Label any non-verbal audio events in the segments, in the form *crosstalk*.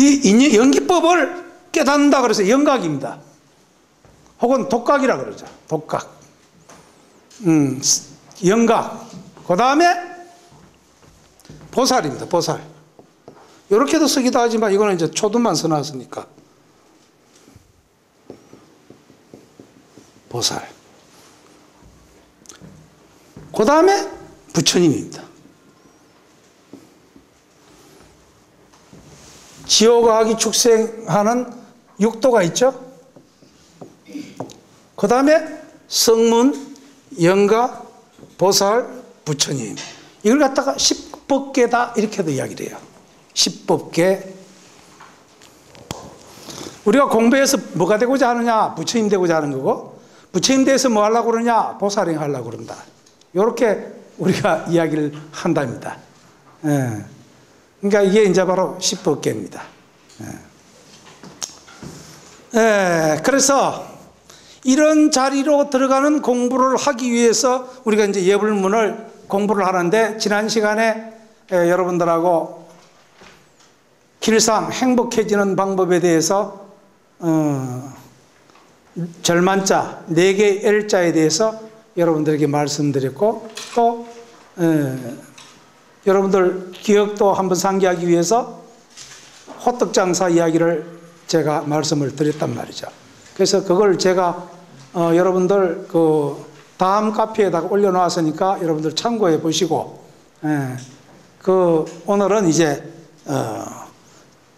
이 연기법을 깨닫는다 그래서 영각입니다. 혹은 독각이라 그러죠. 독각. 음, 영각. 그 다음에 보살입니다. 보살. 이렇게도 쓰기도 하지만 이거는 이제 초등만 써놨으니까. 보살. 그 다음에 부처님입니다. 지옥아기 축생하는 육도가 있죠. 그 다음에 성문, 영가, 보살, 부처님. 이걸 갖다가 십법계다 이렇게도 이야기를 해요. 십법계. 우리가 공부해서 뭐가 되고자 하느냐? 부처님 되고자 하는 거고, 부처님 돼서 뭐 하려고 그러냐? 보살행 하려고 그런다. 이렇게 우리가 *laughs* 이야기를 한답니다. 예. 그러니까 이게 이제 바로 십법계입니다. 예. 예. 그래서 이런 자리로 들어가는 공부를 하기 위해서 우리가 이제 예불문을 공부를 하는데 지난 시간에 예, 여러분들하고 길상 행복해지는 방법에 대해서 어, 절만자 네 개 L자에 대해서 여러분들에게 말씀드렸고 또 에, 여러분들 기억도 한번 상기하기 위해서 호떡 장사 이야기를 제가 말씀을 드렸단 말이죠. 그래서 그걸 제가 어, 여러분들 그 다음 카페에다가 올려놓았으니까 여러분들 참고해 보시고 에, 그 오늘은 이제 어,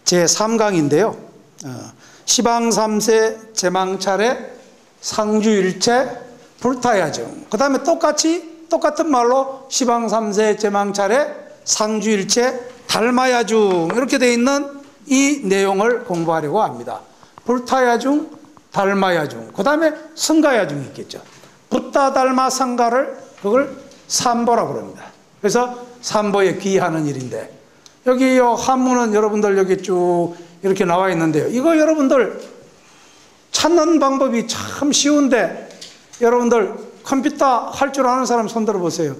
제 3강인데요. 어, 시방삼세 제망차례 상주일체 불타야죠. 그 다음에 똑같이 똑같은 말로 시방삼세 제망 차례 상주일체 닮아야중 이렇게 되어 있는 이 내용을 공부하려고 합니다. 불타야중 닮아야중 그 다음에 성가야중이 있겠죠. 붙다 닮아 성가를 그걸 삼보라고 그럽니다. 그래서 삼보에 귀하는 일인데 여기 요 한문은 여러분들 여기 쭉 이렇게 나와 있는데요. 이거 여러분들 찾는 방법이 참 쉬운데 여러분들 컴퓨터 할 줄 아는 사람 손 들어 보세요.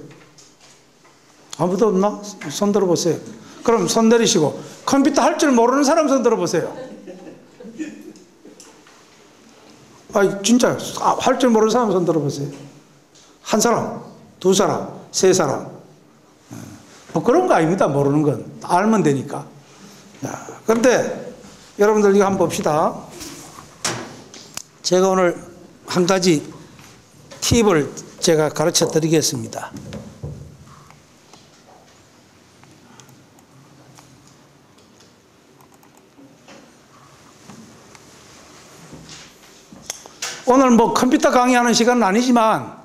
아무도 없나? 손 들어 보세요. 그럼 손 내리시고 컴퓨터 할 줄 모르는 사람 손 들어 보세요. 아 진짜 할 줄 모르는 사람 손 들어 보세요. 한 사람, 두 사람, 세 사람. 뭐 그런 거 아닙니다. 모르는 건 알면 되니까. 그런데 여러분들 이거 한번 봅시다. 제가 오늘 한 가지 팁을 제가 가르쳐 드리겠습니다. 오늘 뭐 컴퓨터 강의하는 시간은 아니지만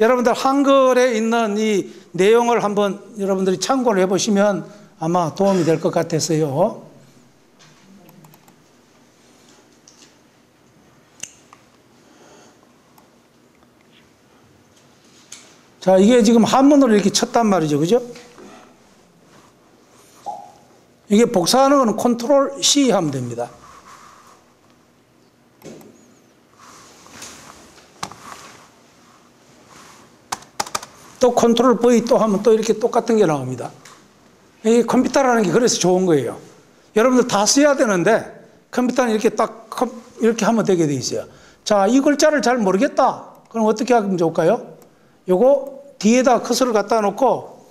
여러분들 한글에 있는 이 내용을 한번 여러분들이 참고를 해보시면 아마 도움이 될 것 같아서요. 자, 이게 지금 한문으로 이렇게 쳤단 말이죠. 그죠? 이게 복사하는 거는 컨트롤 C 하면 됩니다. 또 컨트롤 V 또 하면 또 이렇게 똑같은 게 나옵니다. 이 컴퓨터라는 게 그래서 좋은 거예요. 여러분들 다 써야 되는데 컴퓨터는 이렇게 딱 이렇게 하면 되게 돼 있어요. 자, 이 글자를 잘 모르겠다. 그럼 어떻게 하면 좋을까요? 요거 뒤에다 커서를 갖다 놓고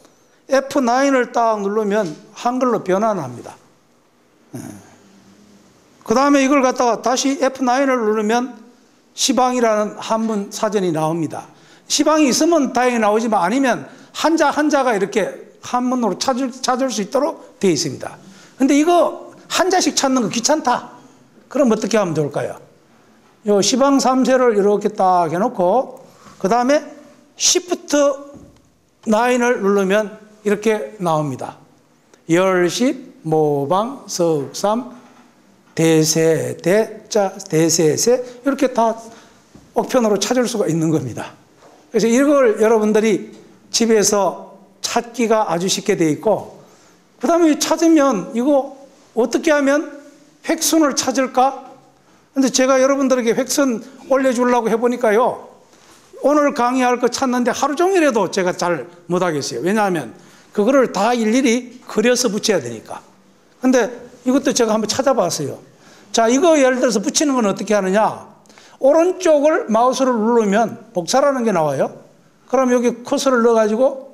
F9을 딱 누르면 한글로 변환합니다. 예. 그 다음에 이걸 갖다가 다시 F9을 누르면 시방이라는 한문 사전이 나옵니다. 시방이 있으면 다행히 나오지만 아니면 한자 한자가 이렇게 한문으로 찾을, 찾을 수 있도록 되어 있습니다. 근데 이거 한자씩 찾는 거 귀찮다. 그럼 어떻게 하면 좋을까요? 요 시방 3세를 이렇게 딱 해놓고 그 다음에 Shift 9을 누르면 이렇게 나옵니다. 열십, 모방, 석삼, 대세, 대자, 대세세 이렇게 다 옥편으로 찾을 수가 있는 겁니다. 그래서 이걸 여러분들이 집에서 찾기가 아주 쉽게 돼 있고 그 다음에 찾으면 이거 어떻게 하면 획순을 찾을까? 근데 제가 여러분들에게 획순 올려주려고 해보니까요. 오늘 강의할 거 찾는데 하루 종일해도 제가 잘 못하겠어요. 왜냐하면 그거를 다 일일이 그려서 붙여야 되니까. 근데 이것도 제가 한번 찾아봤어요. 자, 이거 예를 들어서 붙이는 건 어떻게 하느냐? 오른쪽을 마우스를 누르면 복사라는 게 나와요. 그럼 여기 커서를 넣어가지고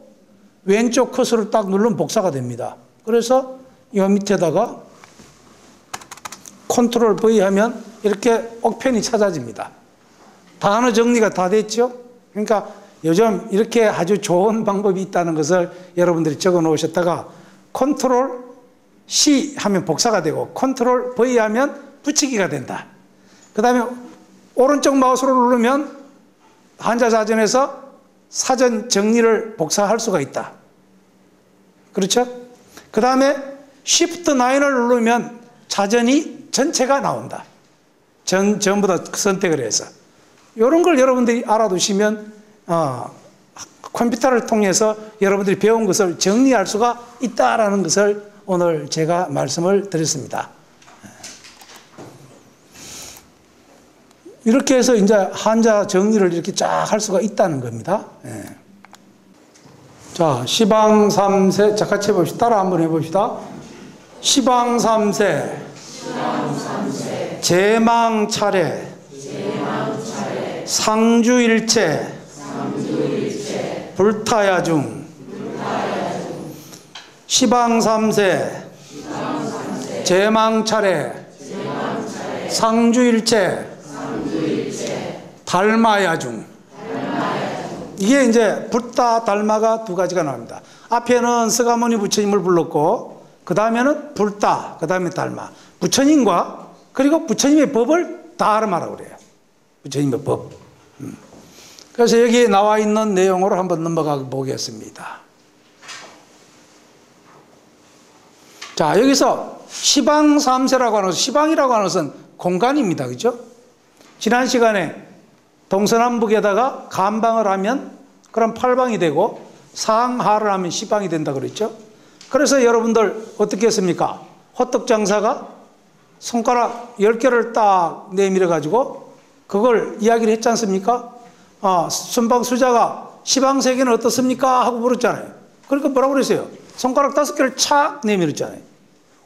왼쪽 커서를 딱 누르면 복사가 됩니다. 그래서 이 밑에다가 컨트롤 V 하면 이렇게 억편이 찾아집니다. 단어 정리가 다 됐죠? 그러니까 요즘 이렇게 아주 좋은 방법이 있다는 것을 여러분들이 적어 놓으셨다가 컨트롤 C 하면 복사가 되고 컨트롤 V 하면 붙이기가 된다. 그 다음에 오른쪽 마우스를 누르면 한자사전에서 사전 정리를 복사할 수가 있다. 그렇죠? 그 다음에 Shift 9을 누르면 자전이 전체가 나온다. 전, 전부 다 선택을 해서. 이런 걸 여러분들이 알아두시면, 어, 컴퓨터를 통해서 여러분들이 배운 것을 정리할 수가 있다라는 것을 오늘 제가 말씀을 드렸습니다. 이렇게 해서 이제 한자 정리를 이렇게 쫙 할 수가 있다는 겁니다. 예. 자, 시방 3세, 자, 같이 해봅시다. 따라 한번 해봅시다. 시방 3세, 제망 차례, 상주일체, 불타야중, 시방 3세, 제망 차례, 상주일체, 달마야중. 이게 이제 불타 달마가 두 가지가 나옵니다. 앞에는 서가모니 부처님을 불렀고 그 다음에는 불타, 그 다음에 달마. 부처님과 그리고 부처님의 법을 다르마라고 그래요. 부처님의 법. 음. 그래서 여기에 나와 있는 내용으로 한번 넘어가 보겠습니다. 자, 여기서 시방 삼세라고 하는 것은 시방이라고 하는 것은 공간입니다. 그죠? 지난 시간에 동서남북에다가 간방을 하면 그럼 팔방이 되고 상하를 하면 시방이 된다 그랬죠. 그래서 여러분들 어떻게 했습니까? 호떡 장사가 손가락 10개를 딱 내밀어 가지고 그걸 이야기를 했지 않습니까? 아, 순방 수자가 시방 세계는 어떻습니까? 하고 물었잖아요. 그러니까 뭐라고 그랬어요? 손가락 다섯 개를 착 내밀었잖아요.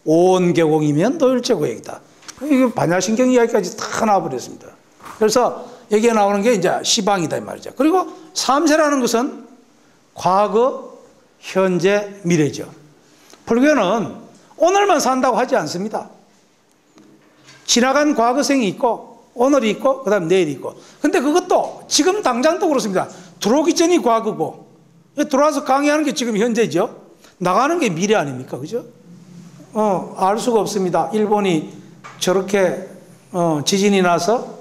온 계공이면 도일제고액이다. 이게 반야신경 이야기까지 다 나와버렸습니다. 그래서 여기에 나오는 게 이제 시방이다 이 말이죠. 그리고 삼세라는 것은 과거, 현재, 미래죠. 불교는 오늘만 산다고 하지 않습니다. 지나간 과거생이 있고 오늘이 있고 그다음 내일이 있고. 근데 그것도 지금 당장도 그렇습니다. 들어오기 전이 과거고 들어와서 강의하는 게 지금 현재죠. 나가는 게 미래 아닙니까? 그죠? 어, 알 수가 없습니다. 일본이 저렇게 어, 지진이 나서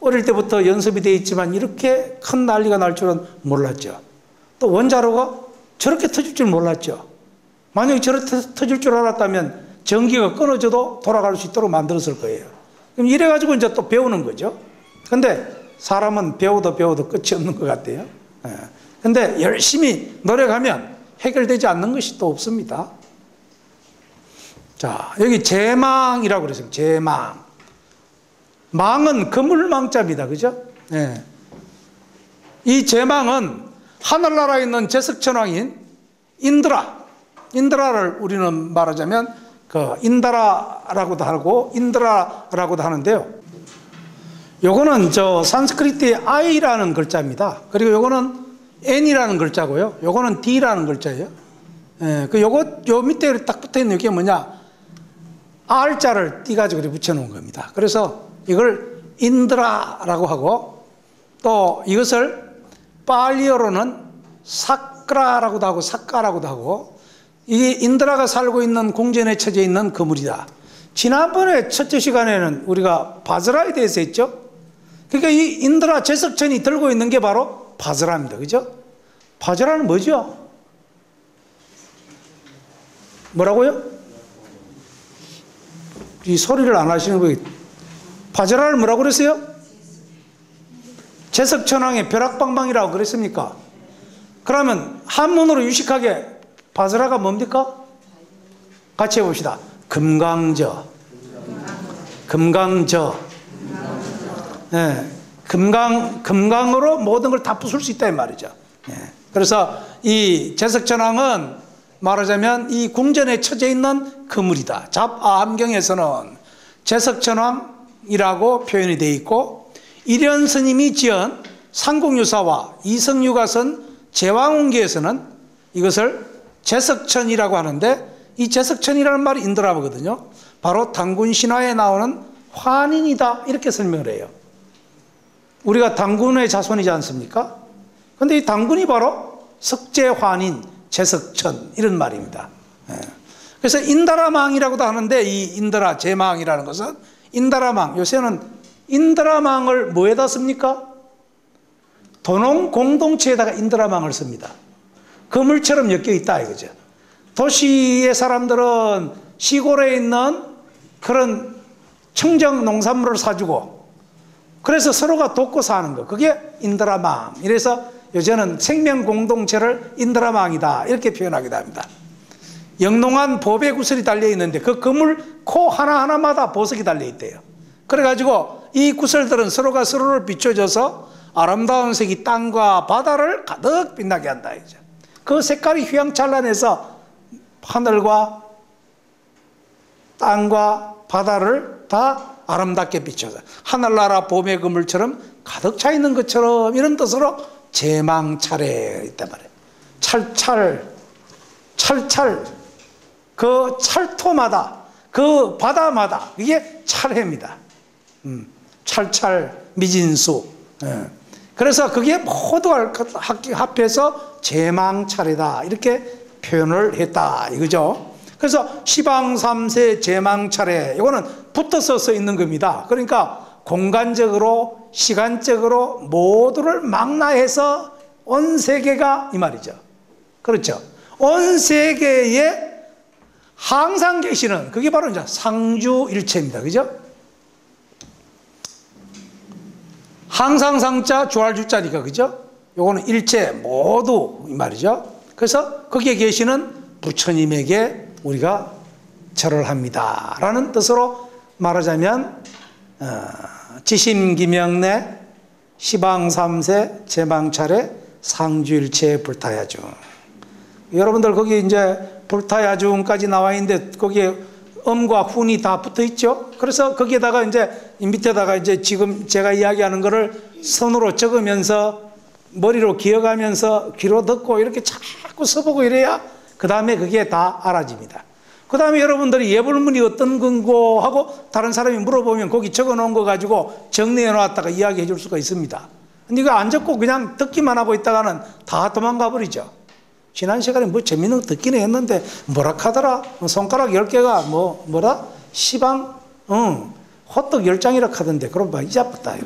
어릴 때부터 연습이 되어 있지만 이렇게 큰 난리가 날 줄은 몰랐죠. 또 원자로가 저렇게 터질 줄 몰랐죠. 만약에 저렇게 터질 줄 알았다면 전기가 끊어져도 돌아갈 수 있도록 만들었을 거예요. 그럼 이래가지고 이제 또 배우는 거죠. 근데 사람은 배워도 배워도 끝이 없는 것 같아요. 예. 근데 열심히 노력하면 해결되지 않는 것이 또 없습니다. 자, 여기 제망이라고 그랬어요. 제망. 망은 그물망자입니다. 그죠? 네. 이 제망은 하늘나라에 있는 제석천왕인 인드라, 인드라를 우리는 말하자면 그 인다라라고도 하고 인드라라고도 하는데요. 요거는 저 산스크리트의 I라는 글자입니다. 그리고 요거는 N이라는 글자고요. 요거는 D라는 글자예요. 예, 그 요거 요 밑에 딱 붙어 있는 게 뭐냐? R자를 띄가지고 붙여 놓은 겁니다. 그래서 이걸 인드라라고 하고 또 이것을 빨리어로는 사크라라고도 하고 사카라고도 하고 이게 인드라가 살고 있는 궁전에 처져 있는 거물이다. 지난번에 첫째 시간에는 우리가 바즈라에 대해서 했죠. 그러니까 이 인드라 제석천이 들고 있는 게 바로 바즈라입니다. 그죠? 바즈라는 뭐죠? 뭐라고요? 이 소리를 안 하시는 분이 바젤라를 뭐라고 그랬어요? 제석천왕의 벼락방방이라고 그랬습니까? 그러면 한문으로 유식하게 바젤라가 뭡니까? 같이 해봅시다. 금강저. 금강저. 네. 금강, 금강으로 모든 걸 다 부술 수 있다, 이 말이죠. 네. 그래서 이 제석천왕은 말하자면 이 궁전에 처져 있는 그물이다. 잡아함경에서는 제석천왕이라고 표현이 되어 있고 이련 스님이 지은 상국유사와 이성유가 쓴 제왕운기에서는 이것을 제석천이라고 하는데 이 제석천이라는 말이 인도라거든요. 바로 당군 신화에 나오는 환인이다 이렇게 설명을 해요. 우리가 당군의 자손이지 않습니까? 근데 이 당군이 바로 석재환인, 제석천 이런 말입니다. 예. 그래서 인다라망이라고도 하는데 이 인다라 제망이라는 것은 인다라망 요새는 인다라망을 뭐에다 씁니까? 도농 공동체에다가 인다라망을 씁니다. 그물처럼 엮여 있다 이거죠. 도시의 사람들은 시골에 있는 그런 청정 농산물을 사주고 그래서 서로가 돕고 사는 거. 그게 인드라망. 이래서 요새는 생명 공동체를 인드라망이다. 이렇게 표현하기도 합니다. 영롱한 보배 구슬이 달려 있는데 그 그물 코 하나하나마다 보석이 달려 있대요. 그래 가지고 이 구슬들은 서로가 서로를 비춰줘서 아름다운 색이 땅과 바다를 가득 빛나게 한다 이죠. 그 색깔이 휘황찬란해서 하늘과 땅과 바다를 다 아름답게 비춰서 하늘나라 봄의 그물처럼 가득 차 있는 것처럼 이런 뜻으로 제망 차례 있단 말이에요. 찰찰 찰찰 그 찰토마다 그 바다마다 이게 찰해입니다. 음, 찰찰 미진수. 예. 그래서 그게 모두 합해서 제망 차례다 이렇게 표현을 했다 이거죠. 그래서 시방삼세 제망 차례 이거는 붙어서 써 있는 겁니다. 그러니까 공간적으로 시간적으로 모두를 망라해서 온 세계가 이 말이죠. 그렇죠. 온 세계에 항상 계시는 그게 바로 이제 상주일체입니다. 그죠? 항상 상자 주알주자니까 그죠? 요거는 일체 모두 이 말이죠. 그래서 거기에 계시는 부처님에게 우리가 절을 합니다. 라는 뜻으로 말하자면 어, 지심기명내 시방삼세 제망차례 상주일체 불타야중 여러분들 거기 이제 불타야중까지 나와 있는데 거기에 음과 훈이 다 붙어 있죠. 그래서 거기에다가 이제 밑에다가 이제 지금 제가 이야기하는 거를 손으로 적으면서 머리로 기억하면서 귀로 듣고 이렇게 자꾸 써보고 이래야 그 다음에 그게 다 알아집니다. 그 다음에 여러분들이 예불문이 어떤 건고 하고 다른 사람이 물어보면 거기 적어 놓은 거 가지고 정리해 놨다가 이야기해 줄 수가 있습니다. 근데 이거 안 적고 그냥 듣기만 하고 있다가는 다 도망가 버리죠. 지난 시간에 뭐 재밌는 거 듣기는 했는데 뭐라 하더라? 손가락 10개가 뭐, 뭐라? 시방? 응. 호떡 10장이라 하던데. 그럼 봐, 이자쁘다.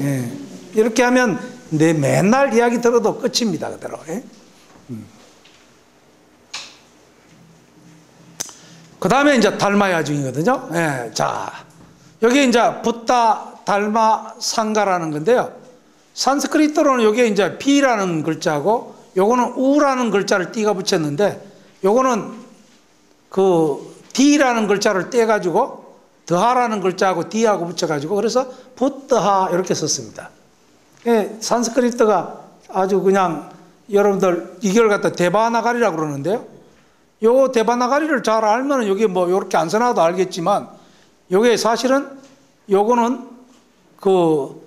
예. 이렇게 하면 내 맨날 이야기 들어도 끝입니다. 그대로. 예? 그 다음에 이제 달마야 중이거든요. 예. 자, 여기 이제 붓다, 달마, 상가라는 건데요. 산스크리트로는 여기에 이제 비라는 글자고 요거는 우라는 글자를 띠가 붙였는데 요거는 그 D라는 글자를 떼가지고 더하라는 글자하고 D하고 붙여가지고 그래서 붓더하 이렇게 썼습니다. 예, 산스크리트가 아주 그냥 여러분들 이걸 갖다 대바나가리라고 그러는데요. 요 대바나가리를 잘 알면 여기 뭐 이렇게 안 써놔도 알겠지만 요게 사실은 요거는 그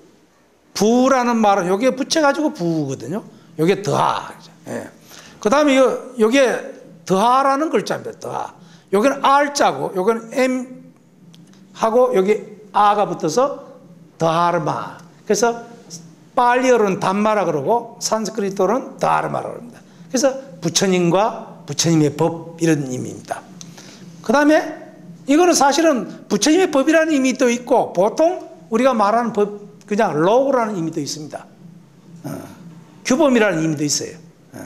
부라는 말은 여기에 붙여가지고 부거든요. 요게 더하. 예. 그 다음에 요, 요게 더하라는 글자입니다. 더하. 요게는 R자고, 요거는 M 하고 여기 아가 붙어서 더하르마. 그래서 빨리어는 단마라 그러고 산스크리트어는 더하르마라 그럽니다. 그래서 부처님과 부처님의 법 이런 의미입니다. 그 다음에 이거는 사실은 부처님의 법이라는 의미도 있고 보통 우리가 말하는 법 그냥 로우라는 의미도 있습니다. 어, 규범이라는 의미도 있어요. 어.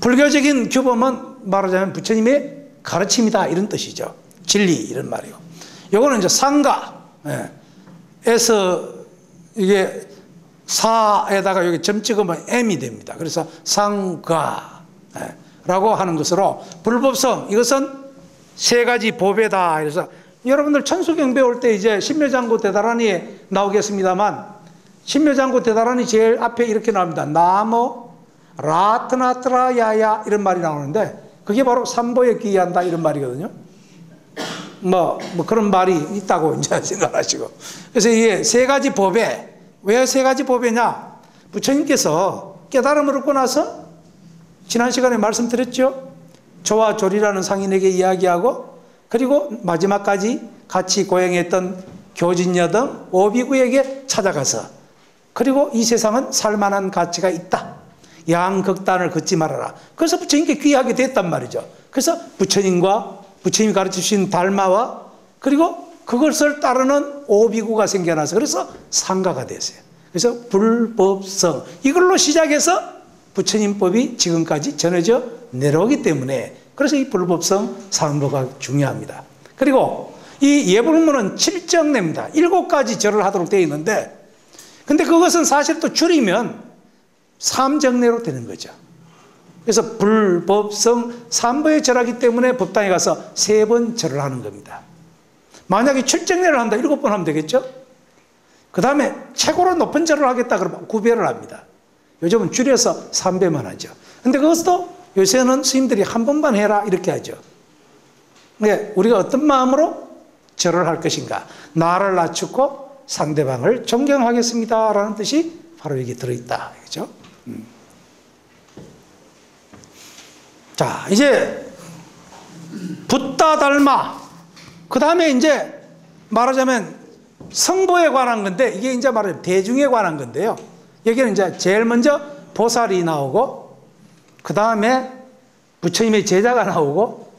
불교적인 규범은 말하자면 부처님의 가르침이다 이런 뜻이죠. 진리 이런 말이요. 요거는 이제 상가 예. 에서 이게 사에다가 여기 점 찍으면 M이 됩니다. 그래서 상가 라고 예. 하는 것으로 불법성 이것은 세 가지 법에다 그래서 여러분들 천수경 배울 때 이제 신묘장구 대다란이 나오겠습니다만 신묘장구 대다란이 제일 앞에 이렇게 나옵니다. 나무 라트나트라야야 이런 말이 나오는데 그게 바로 삼보에 귀의한다 이런 말이거든요. 뭐, 뭐 그런 말이 있다고 이제 *laughs* 생각하시고. 그래서 이게 세 가지 법에, 왜세 가지 법이냐? 부처님께서 깨달음을 얻고 나서 지난 시간에 말씀드렸죠? 조와 조리라는 상인에게 이야기하고 그리고 마지막까지 같이 고행했던 교진여 등 오비구에게 찾아가서 그리고 이 세상은 살만한 가치가 있다. 양극단을 걷지 말아라. 그래서 부처님께 귀하게 됐단 말이죠. 그래서 부처님과 부처님이 가르쳐 주신 달마와 그리고 그것을 따르는 오비구가 생겨나서 그래서 상가가 됐어요. 그래서 불법성 이걸로 시작해서 부처님법이 지금까지 전해져 내려오기 때문에 그래서 이 불법성 상보가 중요합니다. 그리고 이 예불문은 7정례입니다. 7가지 절을 하도록 되어 있는데 근데 그것은 사실 또 줄이면 3정례로 되는 거죠. 그래서 불법성 3보에 절하기 때문에 법당에 가서 세 번 절을 하는 겁니다. 만약에 7정례를 한다 7번 하면 되겠죠? 그 다음에 최고로 높은 절을 하겠다 그러면 9배를 합니다. 요즘은 줄여서 3배만 하죠. 근데 그것도 요새는 스님들이 한 번만 해라 이렇게 하죠. 네, 우리가 어떤 마음으로 절을 할 것인가? 나를 낮추고 상대방을 존경하겠습니다라는 뜻이 바로 여기 들어있다. 그죠? 음. 자, 이제 붓다 닮아. 그 다음에 이제 말하자면 성보에 관한 건데 이게 이제 말하자면 대중에 관한 건데요. 여기는 이제 제일 먼저 보살이 나오고 그 다음에 부처님의 제자가 나오고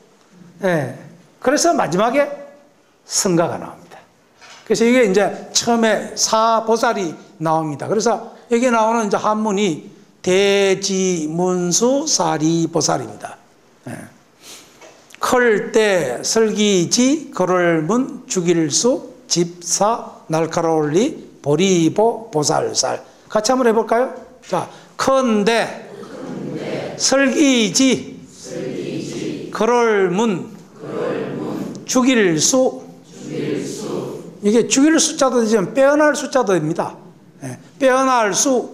예. 그래서 마지막에 성가가 나옵니다. 그래서 이게 이제 처음에 사보살이 나옵니다. 그래서 여기 나오는 이제 한문이 대지문수 사리보살입니다. 예. 클때 설기지 거를문 죽일수 집사 날카로울리 보리보 보살살 같이 한번 해볼까요? 자, 컨대 설기지. 거를문. 죽일 수. 이게 죽일 숫자도 되지만 빼어날 숫자도 됩니다. 예. 빼어날 수.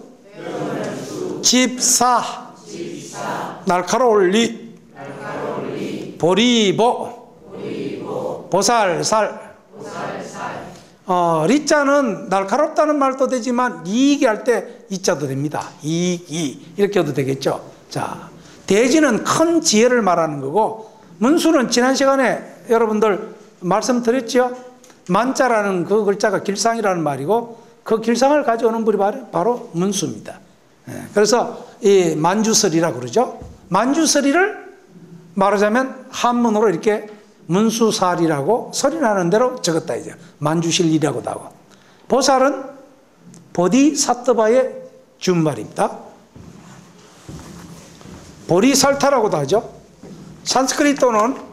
집사. 날카로울 리. 보리보. 보살살 어, 리자는 날카롭다는 말도 되지만 이익이 할 때 이자도 됩니다. 이익이 이렇게 해도 되겠죠. 자, 대지는 큰 지혜를 말하는 거고 문수는 지난 시간에 여러분들 말씀드렸죠. 만자라는 그 글자가 길상이라는 말이고 그 길상을 가져오는 분이 바로, 문수입니다. 예, 그래서 이 만주설이라고 그러죠. 만주설이를 말하자면 한문으로 이렇게 문수살이라고 나는 대로 적었다 이제 만주실이라고도 하고 보살은 보디사트바의 준말입니다. 보리살타라고도 하죠. 산스크리트어는